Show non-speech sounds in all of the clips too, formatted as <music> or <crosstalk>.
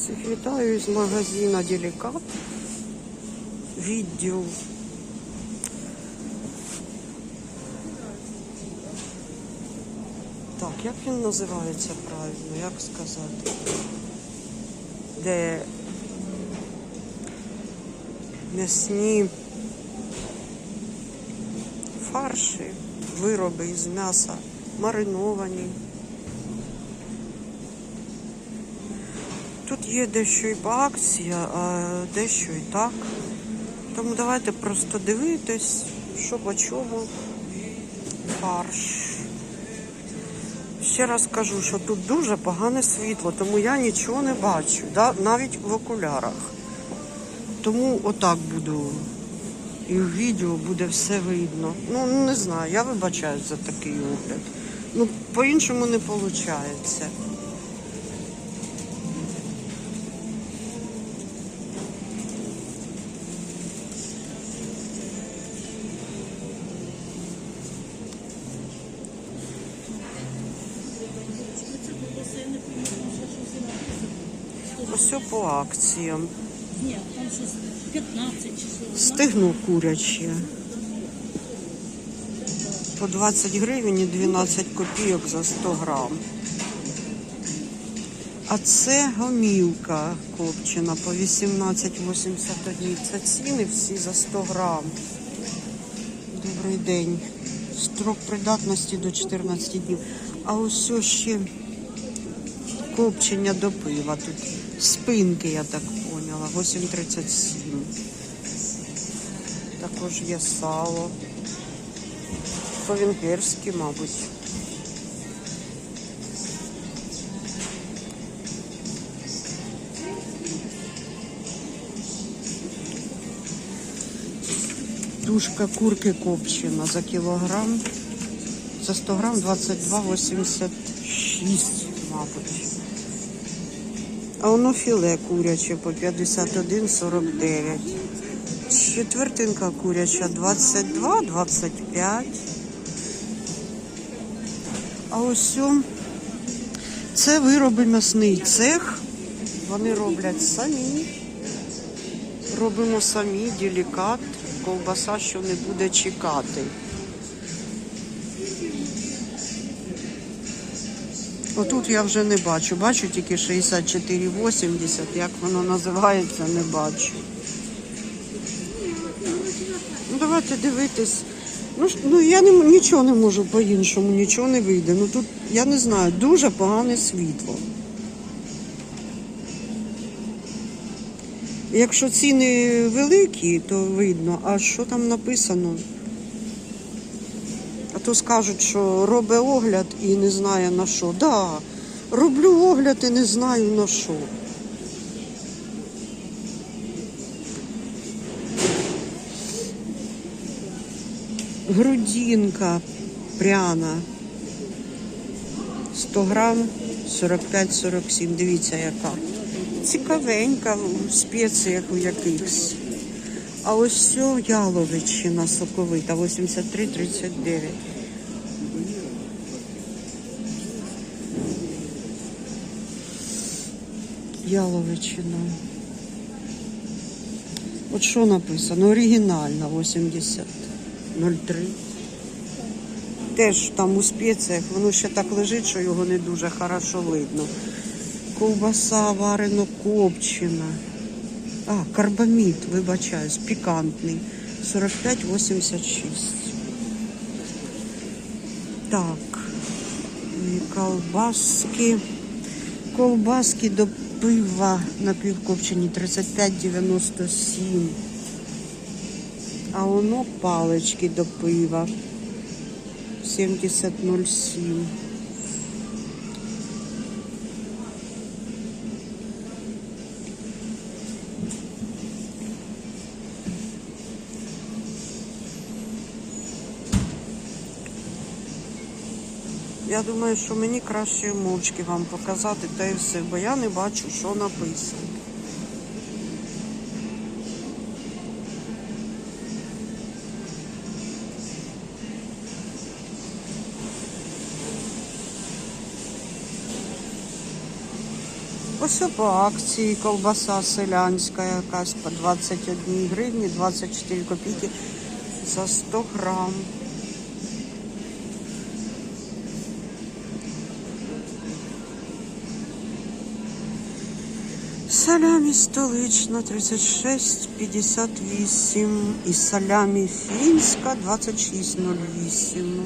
Всіх вітаю з магазина Делікат. Відділ. Так, як він називається правильно, як сказати? Де м'ясні фарші, вироби із м'яса мариновані. Тут є дещо і по акції, а дещо і так. Тому давайте просто дивитись, що по чому фарш. Ще раз кажу, що тут дуже погане світло, тому я нічого не бачу, да? навіть в окулярах. Тому отак буду. І в відео буде все видно. Ну, не знаю, я вибачаюсь за такий огляд. Ну, по-іншому не виходить. Ось по акціям. Ні, там щось 15 часов. Стигну куряче. По 20 гривень і 12 копійок за 100 грам. А це гомілка копчена по 18,81. Це ціни всі за 100 грам. Добрий день. Строк придатності до 14 днів. А ось ще копчення до пива. Тут спинки, я так поняла, 8,37. Також є сало. По-венгерськи, мабуть. Тушка курки копчена за кілограм. За 100 грам 22,86, мабуть. А воно філе куряче по 51,49. Четвертинка куряча 22, 25. А ось це вироби м'ясний цех. Вони роблять самі. Робимо самі делікат, ковбаса, що не буде чекати. Отут я вже не бачу. Бачу тільки 64,80. Як воно називається, не бачу. Ну, давайте дивитись. Ну, ну я не, нічого не можу по-іншому, нічого не вийде. Ну тут, я не знаю, дуже погане світло. Якщо ціни великі, то видно, а що там написано? То скажуть, що робить огляд і не знає на що. Да, роблю огляд і не знаю на що. Грудинка пряна. 100 грам 45-47. Дивіться, яка. Цікавенька в спеціях у якихось. А ось все яловичина соковита, 83,39. Яловичина. От що написано? Оригінальна 80,03. Теж там у спеціях, воно ще так лежить, що його не дуже хорошо видно. Ковбаса варено копчена. А, карбамід, вибачаюсь, пікантний. 45,86. Так. І колбаски. Колбаски до пива напівкопчені 35,97. А воно палички до пива. 70,07. Я думаю, що мені краще мовчки вам показати та і все, бо я не бачу, що написано. Ось по акції колбаса селянська якась по 21 гривні, 24 копійки за 100 грам. Салямі столична 36,58 і салямі фінська 26,08.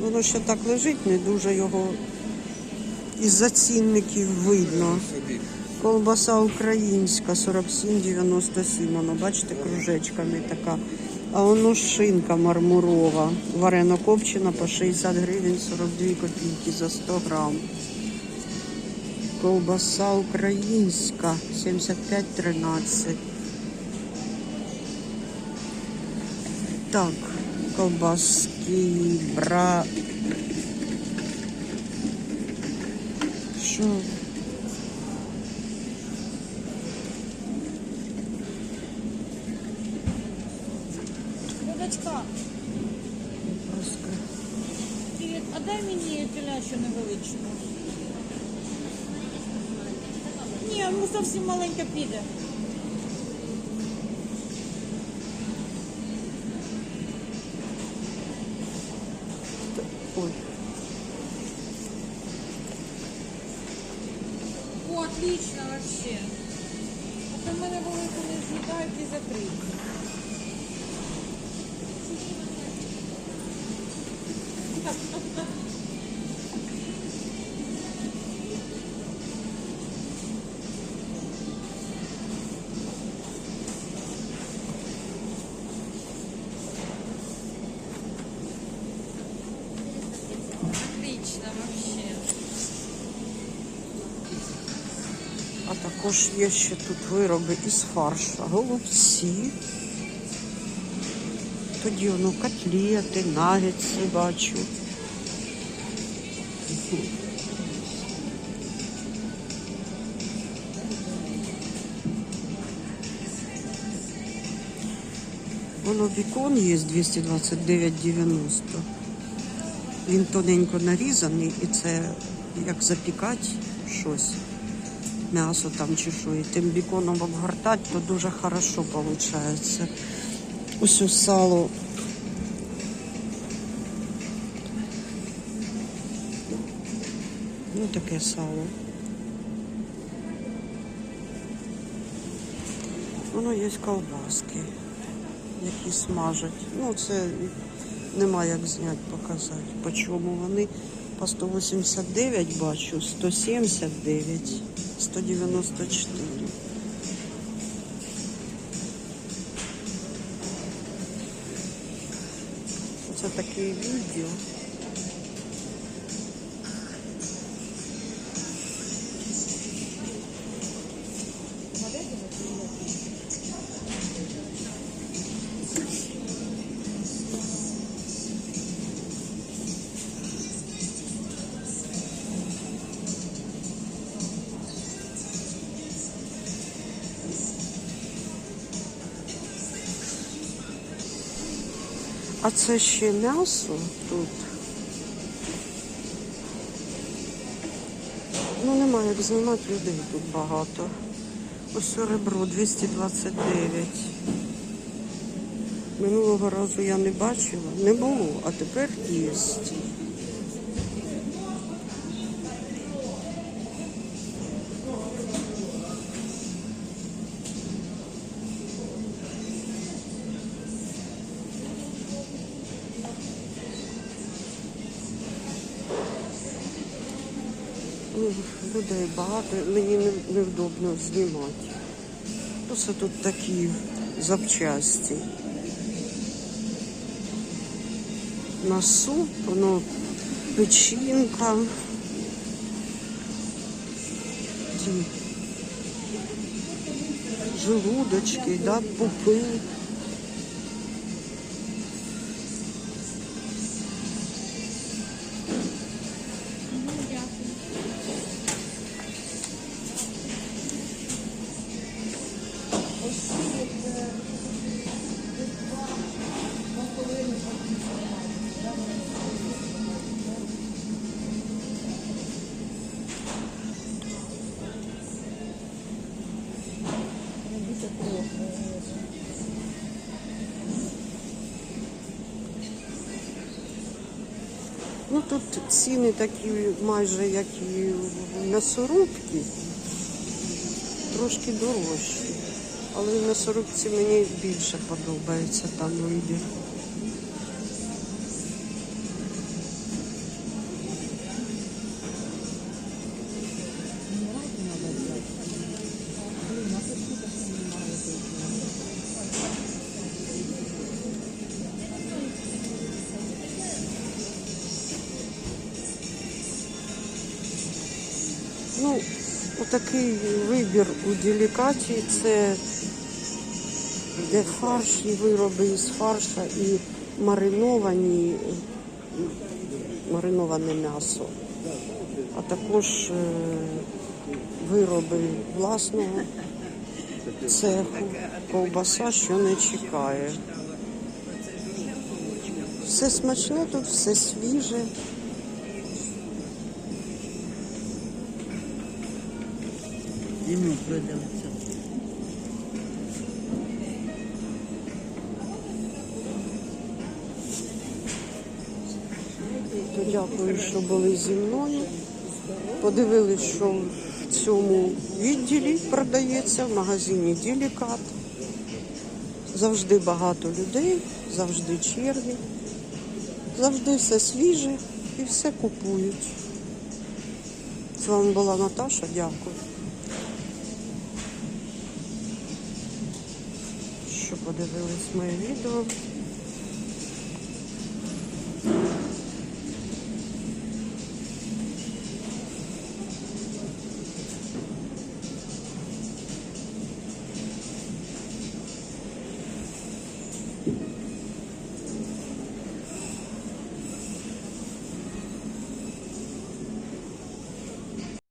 Воно ще так лежить, не дуже його із-за цінників видно. Колбаса українська 47,97. Воно, бачите, кружечками така. А воно шинка мармурова. Варено копчена по 60 гривень 42 копійки за 100 грам. Ковбаса українська 75,13. Так, ковбаски, бра. Що? Дочка, привіт, а дай мені телячу невеличку. Ні, ну зовсім маленька піде. Ой, О, отлично вообще. А то в мене були, коли з'їдають і закриті. Отлично <laughs> а також є ще тут вироби із фарша. Голубці. Тоді воно котлети, нагетси бачу. Воно бікон є 229,90. Він тоненько нарізаний і це як запікати щось. М'ясо там чи що, тим біконом обгортати, то дуже хорошо виходить. Ось у сало. Ну, таке сало. Воно є ковбаски, які смажать. Ну, це нема як зняти, показати. По чому вони по 189 бачу, 179, 194. Це таке відео. А це ще м'ясо тут. Ну, немає як знімати людей тут багато. Ось ребро 229. Минулого разу я не бачила, не було, а тепер є. Ну, Людей багато, мені невдобно знімати. Оце тут такі запчасті. На суп, ну, печінка. Ті желудочки, да, пупи. Більше трьох. Ну тут ціни такі майже як і в м'ясорубці, трошки дорожчі. Але в м'ясорубці мені більше подобається там вибір. Ну, отакий вибір у делікаті це де фарш і вироби із фарша і мариновані, мариноване м'ясо, а також е, вироби власного цеху, ковбаса, що не чекає. Все смачне тут, все свіже. Продавця. То дякую, що були зі мною. Подивились, що в цьому відділі продається в магазині Ділікат. Завжди багато людей, завжди черги, завжди все свіже і все купують. З вами була Наташа, дякую. Подивились моє відео.